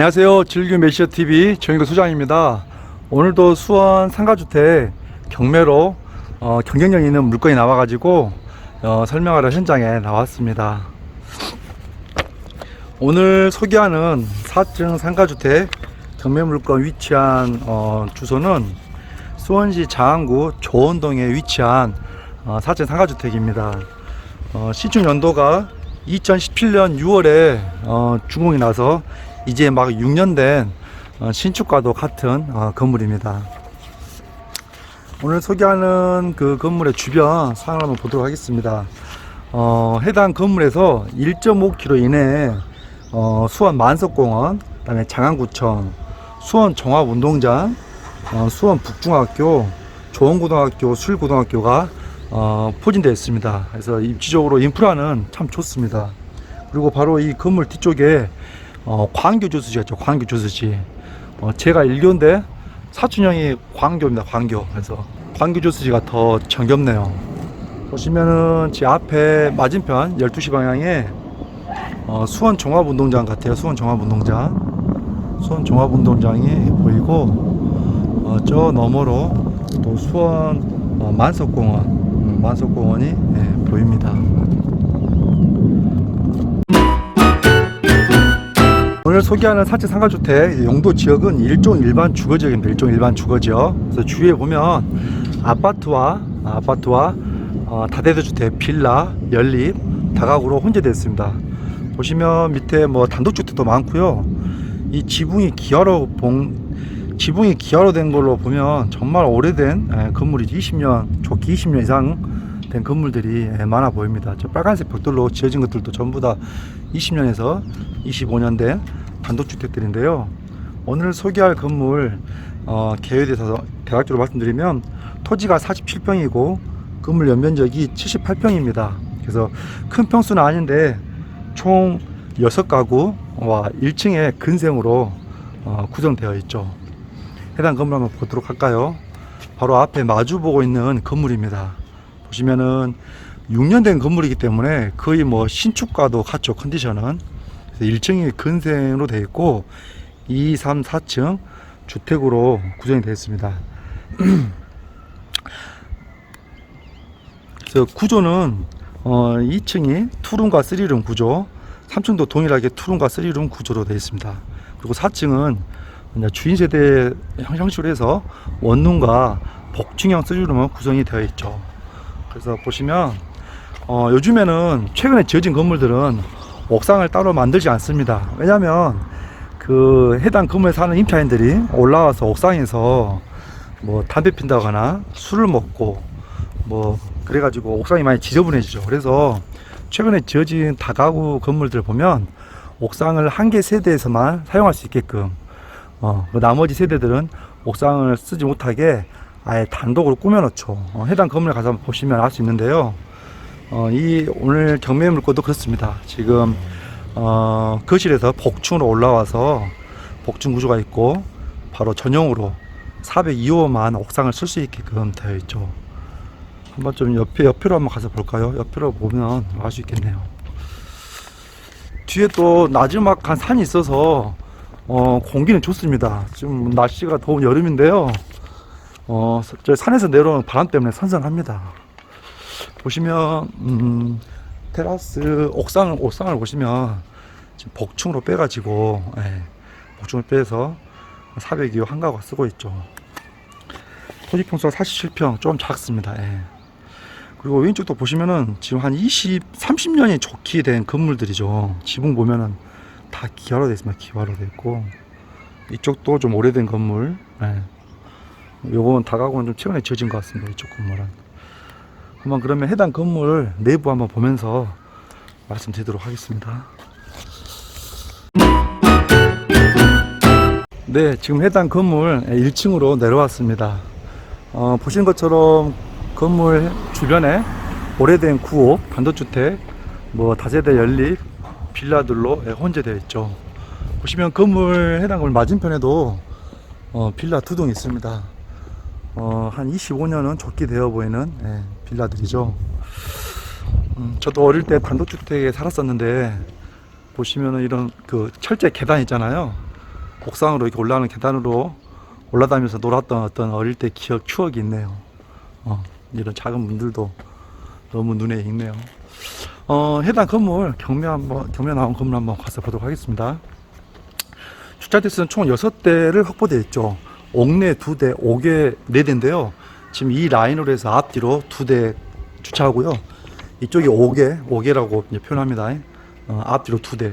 안녕하세요. 즐겨 메시어 TV 정인도 소장입니다. 오늘도 수원 상가주택 경매로 어, 경쟁력 있는 물건이 나와가지고 어, 설명하러 현장에 나왔습니다. 오늘 소개하는 4층 상가주택 경매 물건 위치한 어, 주소는 수원시 장안구 조원동에 위치한 어, 4층 상가주택입니다. 어, 시중 연도가 2017년 6월에 어, 준공이 나서 이제 막 6년 된 어, 신축과도 같은 어, 건물입니다. 오늘 소개하는 그 건물의 주변 상황을 한번 보도록 하겠습니다. 어, 해당 건물에서 1.5km 이내에 어, 수원 만석공원, 그다음에 장안구청, 수원 종합운동장, 어, 수원 북중학교, 조원고등학교, 술고등학교가 어, 포진되어 있습니다. 그래서 입지적으로 인프라는 참 좋습니다. 그리고 바로 이 건물 뒤쪽에 어, 광교 주스지가 있죠. 광교 주스지. 어, 제가 1교인데 사촌형이 광교입니다. 광교. 그래서 광교 주스지가 더 정겹네요. 보시면은 제 앞에 맞은편 12시 방향에 어, 수원 종합운동장 같아요. 수원 종합운동장. 수원 종합운동장이 보이고 어, 저 너머로 또 수원 어, 만석공원, 음, 만석공원이 예, 보입니다. 오늘 소개하는 사채 상가주택 용도 지역은 일종 일반 주거지역입니다. 일종 일반 주거지역. 그래서 주위에 보면 아파트와 아파트와 어, 다대도 주택, 빌라, 연립, 다가구로 혼재되어 있습니다. 보시면 밑에 뭐 단독주택도 많고요. 이 지붕이 기아로 봉 지붕이 기아로 된 걸로 보면 정말 오래된 예, 건물이 20년, 좋게 20년 이상 된 건물들이 예, 많아 보입니다. 저 빨간색 벽돌로 지어진 것들도 전부 다 20년에서 25년 된 단독주택들인데요. 오늘 소개할 건물 어, 개요에 대해서 대략적으로 말씀드리면 토지가 47평이고 건물 연면적이 78평입니다. 그래서 큰 평수는 아닌데 총 6가구와 1층에 근생으로 어, 구성되어 있죠. 해당 건물 한번 보도록 할까요? 바로 앞에 마주 보고 있는 건물입니다. 보시면은 6년 된 건물이기 때문에 거의 뭐 신축과도 같죠 컨디션은. 그래서 1층이 근생으로 되어 있고 2, 3, 4층 주택으로 구성이 되어 있습니다. 그래서 구조는 어, 2층이 투룸과 3룸 구조, 3층도 동일하게 투룸과 3룸 구조로 되어 있습니다. 그리고 4층은 이제 주인 세대 형식으로 해서 원룸과 복층형 3룸은 구성이 되어 있죠. 그래서 보시면 어, 요즘에는 최근에 지어진 건물들은 옥상을 따로 만들지 않습니다. 왜냐하면 그 해당 건물에 사는 임차인들이 올라와서 옥상에서 뭐 담배 핀다거나 술을 먹고 뭐 그래가지고 옥상이 많이 지저분해지죠. 그래서 최근에 지어진 다가구 건물들 보면 옥상을 한 개 세대에서만 사용할 수 있게끔 어, 뭐 나머지 세대들은 옥상을 쓰지 못하게 아예 단독으로 꾸며놓죠. 어, 해당 건물에 가서 보시면 알 수 있는데요. 어, 이 오늘 경매 물건도 그렇습니다. 지금 어, 거실에서 복층으로 올라와서 복층 구조가 있고 바로 전용으로 402호만 옥상을 쓸 수 있게끔 되어 있죠. 한번 좀 옆에 옆으로 한번 가서 볼까요? 옆으로 보면 알 수 있겠네요. 뒤에 또 나지막한 산이 있어서 어, 공기는 좋습니다. 지금 날씨가 더운 여름인데요. 어, 저 산에서 내려오는 바람 때문에 선선합니다. 보시면 음, 테라스 옥상 옥상을 보시면 지금 복층으로 빼가지고 예, 복층을 빼서 402호 한가구가 쓰고 있죠. 토지 평수가 47평 좀 작습니다. 예. 그리고 왼쪽도 보시면은 지금 한 20, 30년이 좋게 된 건물들이죠. 지붕 보면은 다 기화로 되어 있습니다. 기화로 되어 있고 이쪽도 좀 오래된 건물. 예. 요건 다가구는 좀 최근에 지어진 것 같습니다. 이쪽 건물은. 한번 그러면 해당 건물 내부 한번 보면서 말씀드리도록 하겠습니다. 네, 지금 해당 건물 1층으로 내려왔습니다. 어, 보시는 것처럼 건물 주변에 오래된 구옥, 단독주택, 뭐 다세대 연립, 빌라들로 예, 혼재되어 있죠. 보시면 건물 해당 건물 맞은편에도 어, 빌라 두 동 있습니다. 어, 한 25년은 적게 되어 보이는 예, 빌라들이죠. 음, 저도 어릴 때 단독주택에 살았었는데 보시면은 이런 그 철제 계단 있잖아요. 옥상으로 이렇게 올라가는 계단으로 올라다니면서 놀았던 어떤 어릴 때 기억 추억이 있네요. 어, 이런 작은 문들도 너무 눈에 익네요. 어, 해당 건물 경매 한번 경매 나온 건물 한번 가서 보도록 하겠습니다. 주차 대 수는 총 6대를 확보되어 있죠. 옥내 2대, 옥외 4대인데요. 지금 이 라인으로 해서 앞뒤로 2대 주차하고요. 이쪽이 옥외, 옥외라고 이제 표현합니다. 어, 앞뒤로 2대.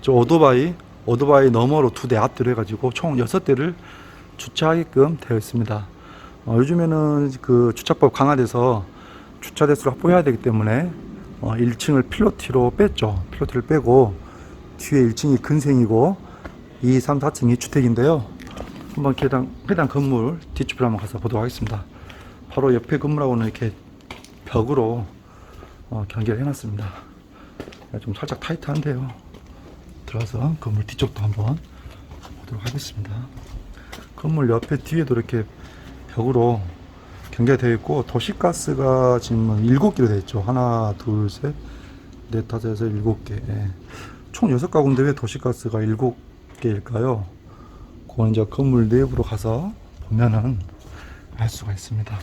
저 오토바이, 오토바이 너머로 2대 앞뒤로 해가지고 총 6대를 주차하게끔 되어 있습니다. 어, 요즘에는 그 주차법 강화돼서 주차 대수를 확보해야 되기 때문에 어, 1층을 필로티로 뺐죠. 필로티를 빼고 뒤에 1층이 근생이고 2, 3, 4층이 주택인데요. 한번 해당, 해당 건물 뒷집을 한번 가서 보도록 하겠습니다. 바로 옆에 건물하고는 이렇게 벽으로 어, 경계를 해놨습니다. 좀 살짝 타이트한데요. 들어가서 건물 뒤쪽도 한번 보도록 하겠습니다. 건물 옆에 뒤에도 이렇게 벽으로 경계가 되어 있고 도시가스가 지금 7개로 되어 있죠. 하나, 둘, 셋, 넷, 다섯, 여섯, 일곱 개. 예. 총 6가구인데 왜 도시가스가 7개일까요? 그건 이제 건물 내부로 가서 보면은 알 수가 있습니다.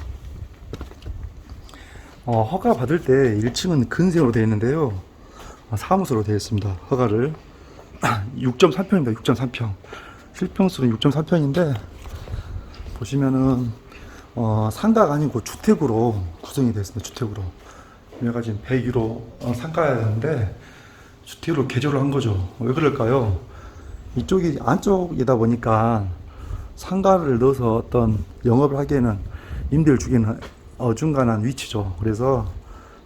어, 허가 받을 때 1층은 근생으로 되어 있는데요. 어, 사무소로 되어 있습니다. 허가를 6.3평입니다. 6.3평. 실평수는 6.3평인데 보시면은 어, 상가가 아니고 주택으로 구성이 되어 있습니다. 주택으로. 얘가 지금 101호 어, 상가였는데 주택으로 개조를 한 거죠. 왜 그럴까요? 이쪽이 안쪽이다 보니까 상가를 넣어서 어떤 영업을 하기에는 임대를 주기는 어중간한 위치죠. 그래서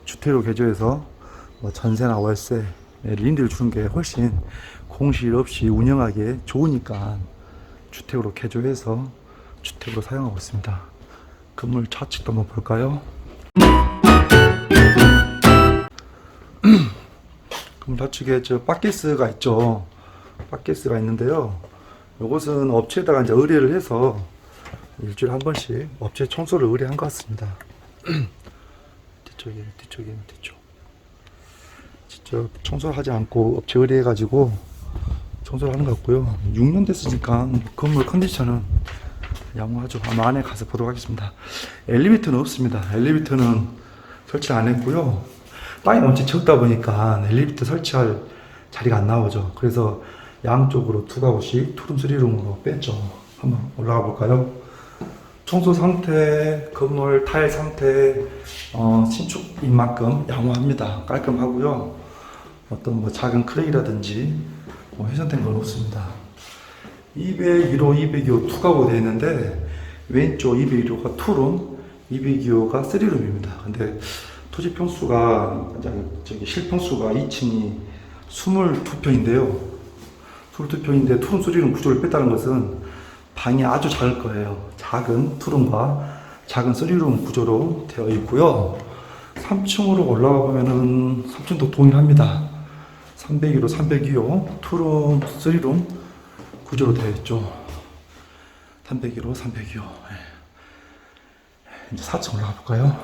주택으로 개조해서 뭐 전세나 월세 임대를 주는 게 훨씬 공실 없이 운영하기에 좋으니까 주택으로 개조해서 주택으로 사용하고 있습니다. 건물 좌측도 한번 볼까요? 건물 좌측에 저 바켓스가 있죠. 바켓스가 있는데요. 이것은 업체에다가 이제 의뢰를 해서 일주일에 한 번씩 업체 청소를 의뢰한 것 같습니다. 뒤쪽에 뒤쪽에 뒤쪽. 직접 청소를 하지 않고 업체 의뢰해가지고 청소를 하는 것 같고요. 6년 됐으니까 건물 컨디션은 양호하죠. 아마 안에 가서 보도록 하겠습니다. 엘리베이터는 없습니다. 엘리베이터는 설치 안 했고요. 땅이 원체 적다 보니까 엘리베이터 설치할 자리가 안 나오죠. 그래서 양쪽으로 두 가구씩 투룸 쓰리룸으로 뺐죠. 한번 올라가 볼까요? 청소 상태, 건물 타일 상태, 어, 신축인 만큼 양호합니다. 깔끔하고요. 어떤 뭐 작은 크랙이라든지 뭐 훼손된 건 없습니다. 201호, 202호 투가구 되어 있는데 왼쪽 201호가 투룸, 202호가 쓰리룸입니다. 근데 토지 평수가 저기 실평수가 2층이 22평인데요. 22평인데 투룸 쓰리룸 구조를 뺐다는 것은 방이 아주 작을 거예요. 작은 투룸과 작은 쓰리룸 구조로 되어 있고요. 3층으로 올라가 보면은 3층도 동일합니다. 302호, 302호, 투룸, 쓰리룸 구조로 되어 있죠. 301호, 302호. 이제 4층 올라가 볼까요?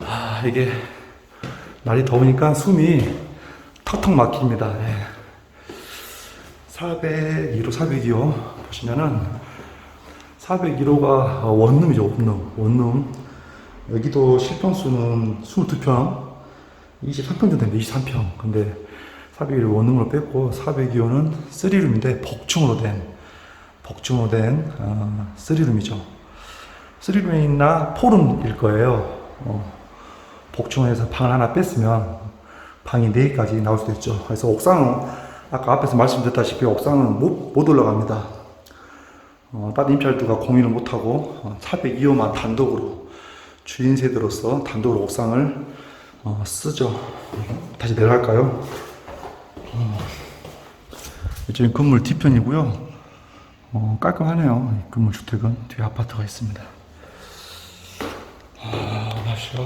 아, 이게 날이 더우니까 숨이 턱턱 막힙니다. 예. 402호, 402호 보시면은 401호가 원룸이죠, 원룸. 원룸. 여기도 실평수는 22평, 23평 정도 되는데 23평. 근데 402를 원룸으로 뺐고 402호는 3룸인데 복층으로 된 복층으로 된 어, 3룸이죠. 3룸이나 4룸일 거예요. 어, 복층으로 해서 방을 하나 뺐으면 방이 4개까지 나올 수도 있죠. 그래서 옥상은 아까 앞에서 말씀드렸다시피 옥상은 못, 못 올라갑니다. 어, 다른 임차일들과 공유를 못하고 어, 402호만 단독으로 주인 세대로서 단독으로 옥상을 어, 쓰죠. 다시 내려갈까요? 어, 이쪽은 건물 뒤편이고요. 어, 깔끔하네요. 이 건물 주택은 뒤에 아파트가 있습니다. 아, 날씨가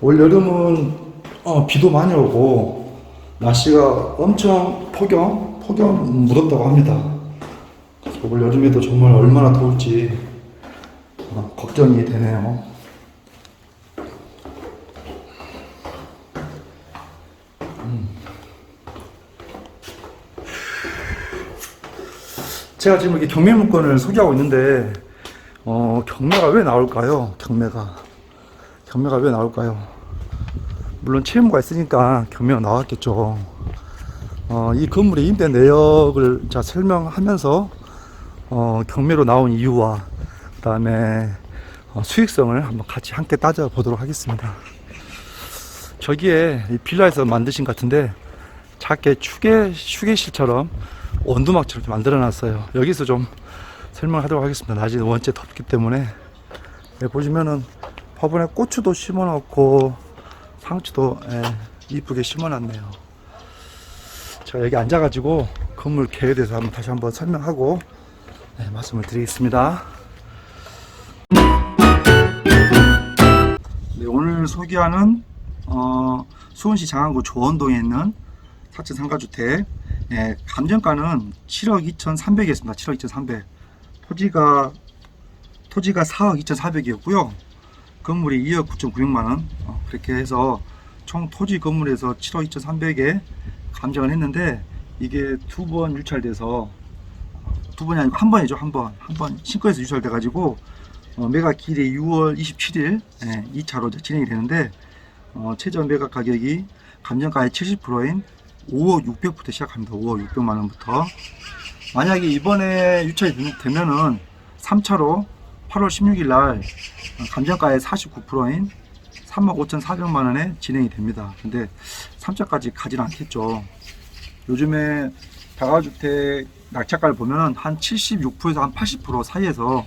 올 여름은 어, 비도 많이 오고 날씨가 엄청 폭염, 폭염 무덥다고 합니다. 올 여름에도 정말 얼마나 더울지 어, 걱정이 되네요. 제가 지금 이렇게 경매 물건을 소개하고 있는데 어, 경매가 왜 나올까요? 경매가 경매가 왜 나올까요? 물론 채무가 있으니까 경매가 나왔겠죠. 어, 이 건물의 임대 내역을 자 설명하면서 어, 경매로 나온 이유와 그다음에 어, 수익성을 한번 같이 함께 따져 보도록 하겠습니다. 저기에 이 빌라에서 만드신 것 같은데 작게 휴게 휴게실처럼 원두막처럼 만들어놨어요. 여기서 좀 설명하도록 하겠습니다. 낮이 원체 덥기 때문에 여기 보시면은 화분에 고추도 심어놓고 상추도 예, 이쁘게 심어놨네요. 제가 여기 앉아가지고 건물 계획에 대해서 한번 다시 한번 설명하고 네, 말씀을 드리겠습니다. 네, 오늘 소개하는 어, 수원시 장안구 조원동에 있는 4층 상가주택 네, 감정가는 7억 2,300이었습니다. 7억 2,300 토지가 토지가 4억 2,400이었고요. 건물이 2억 9,900만원 어, 그렇게 해서 총 토지 건물에서 7억 2,300에 감정을 했는데 이게 두 번 유찰돼서 두 번이 아니고 한 번이죠 한 번. 한 번 신고해서 유찰돼 가지고 어, 매각 기일이 6월 27일 예, 2차로 진행이 되는데 어, 최저 매각 가격이 감정가의 70%인 5억 600부터 시작합니다. 5억 600만 원부터. 만약에 이번에 유찰이 되- 되면은 3차로 8월 16일 날 감정가의 49%인 3억 5,400만 원에 진행이 됩니다. 근데 3차까지 가지는 않겠죠. 요즘에 다가주택 낙찰가를 보면 한 76%에서 한 80% 사이에서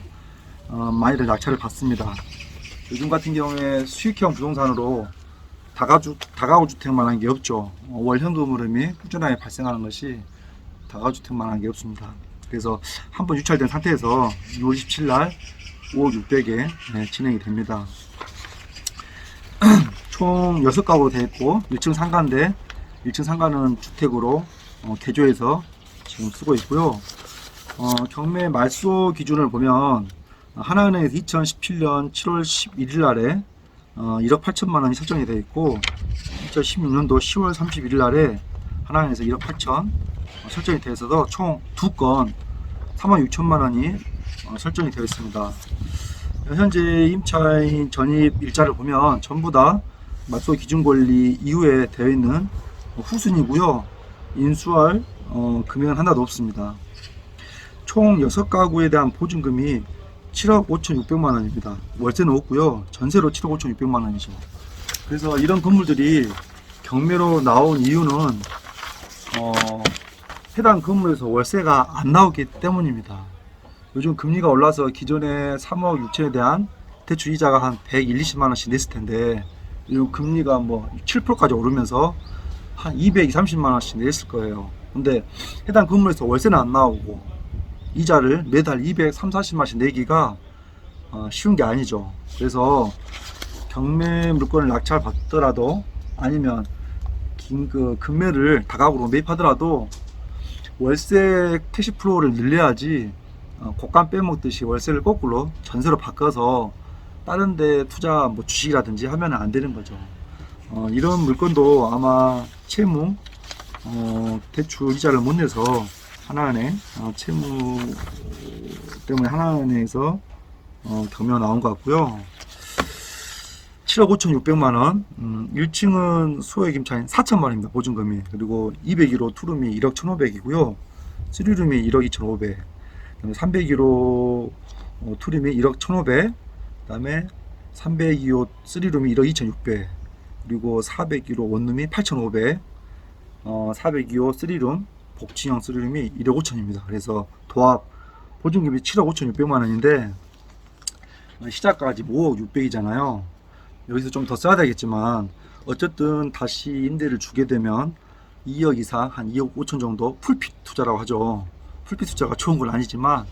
어, 많이들 낙찰을 받습니다. 요즘 같은 경우에 수익형 부동산으로 다가주 다가구 주택만 한 게 없죠. 어, 월 현금 흐름이 꾸준하게 발생하는 것이 다가주택만 한 게 없습니다. 그래서 한 번 유찰된 상태에서 6월 27일 날 5억 600에 진행이 됩니다. 총 6가구로 되어 있고 1층 상가인데 1층 상가는 주택으로 어, 개조해서 지금 쓰고 있고요. 어, 경매 말소 기준을 보면 하나은행에서 2017년 7월 11일 날에 어, 1억 8천만 원이 설정이 되어 있고 2016년도 10월 31일 날에 하나은행에서 1억 8천 어, 설정이 되어 있어서 총 두 건 3억 6천만 원이 어, 설정이 되어 있습니다. 현재 임차인 전입 일자를 보면 전부 다 맞소 기준 권리 이후에 되어 있는 후순이고요. 인수할 어, 금액은 하나도 없습니다. 총 6가구에 대한 보증금이 7억 5,600만 원입니다. 월세는 없고요. 전세로 7억 5,600만 원이죠. 그래서 이런 건물들이 경매로 나온 이유는 어, 해당 건물에서 월세가 안 나오기 때문입니다. 요즘 금리가 올라서 기존에 3억 6천에 대한 대출 이자가 한 120, 20만 원씩 냈을 텐데 요즘 금리가 뭐 7%까지 오르면서 한 200, 30만 원씩 냈을 거예요. 근데 해당 건물에서 월세는 안 나오고 이자를 매달 200, 3, 40만 원씩 내기가 어, 쉬운 게 아니죠. 그래서 경매 물건을 낙찰 받더라도 아니면 긴그 금매를 다각으로 매입하더라도 월세 캐시 플로우를 늘려야지 어, 곡간 빼먹듯이 월세를 거꾸로 전세로 바꿔서 다른 데 투자 뭐 주식이라든지 하면 안 되는 거죠. 어, 이런 물건도 아마 채무 어, 대출 이자를 못 내서 하나은행 어, 채무 때문에 하나은행에서 어, 경매가 나온 것 같고요. 7억 5,600만 원, 음, 1층은 소액 임차인 4천만 원입니다. 보증금이. 그리고 201호 투룸이 1억 1,500이고요. 3룸이 1억 2,500. 그다음에 301호 어, 투룸이 1억 1,500. 그다음에 302호 3룸이 1억 2,600. 그리고 401호 원룸이 8,500. 어, 402호 3룸 복층형 3룸이 1억 5천입니다. 그래서 도합 보증금이 7억 5,600만 원인데 어, 시작가지 5억 600이잖아요. 여기서 좀 더 써야 되겠지만 어쨌든 다시 임대를 주게 되면 2억 이상 한 2억 5천 정도 풀피 투자라고 하죠. 풀피 투자가 좋은 건 아니지만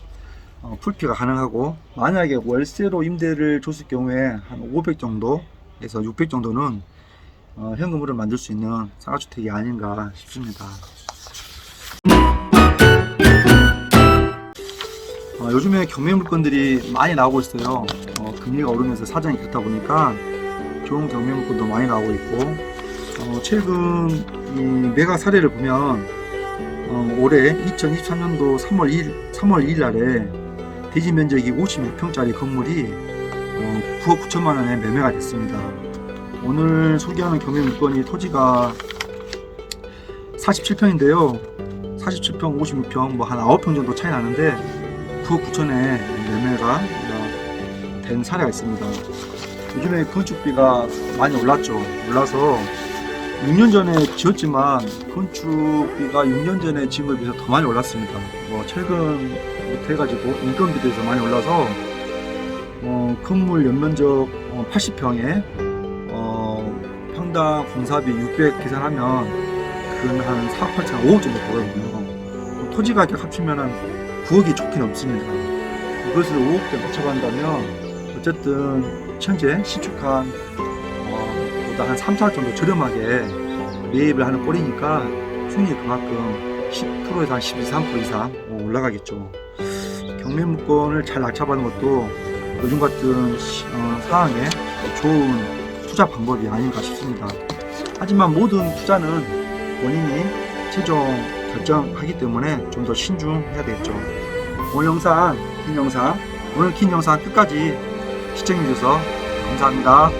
어, 풀피가 가능하고 만약에 월세로 임대를 줬을 경우에 한 500 정도에서 600 정도는 어, 현금으로 만들 수 있는 상가주택이 아닌가 싶습니다. 어, 요즘에 경매 물건들이 많이 나오고 있어요. 어, 금리가 오르면서 사정이 그렇다 보니까 좋은 경매 물건도 많이 나오고 있고 어, 최근 이 매각 사례를 보면 어, 올해 2023년도 3월 2일, 3월 2일 날에 대지 면적이 56평짜리 건물이 어, 9억 9천만 원에 매매가 됐습니다. 오늘 소개하는 경매 물건이 토지가 47평인데요. 47평, 56평, 뭐 한 9평 정도 차이 나는데 9억 9천에 매매가 된 사례가 있습니다. 요즘에 건축비가 많이 올랐죠. 올라서 6년 전에 지었지만 건축비가 6년 전에 지은 것에 비해서 더 많이 올랐습니다. 뭐 최근 부터 해가지고 인건비도 많이 올라서 어, 건물 연면적 80평에 어, 평당 공사비 600 계산하면 그건 한 4억 8천 5억 정도 되거든요. 토지 가격 합치면은 9억이 좋긴 없습니다. 이것을 5억대 맞춰간다면 어쨌든 현재 신축한 어, 보다 한 3, 4억 정도 저렴하게 매입을 하는 꼴이니까 수익이 그만큼 10%에서 한 12, 13% 이상 어, 올라가겠죠. 물건을 잘 낙찰받는 것도 요즘 같은 시- 어, 상황에 좋은 투자 방법이 아닌가 싶습니다. 하지만 모든 투자는 본인이 최종 결정하기 때문에 좀 더 신중해야 되겠죠. 오늘 영상, 긴 영상, 오늘 긴 영상 끝까지 시청해주셔서 감사합니다.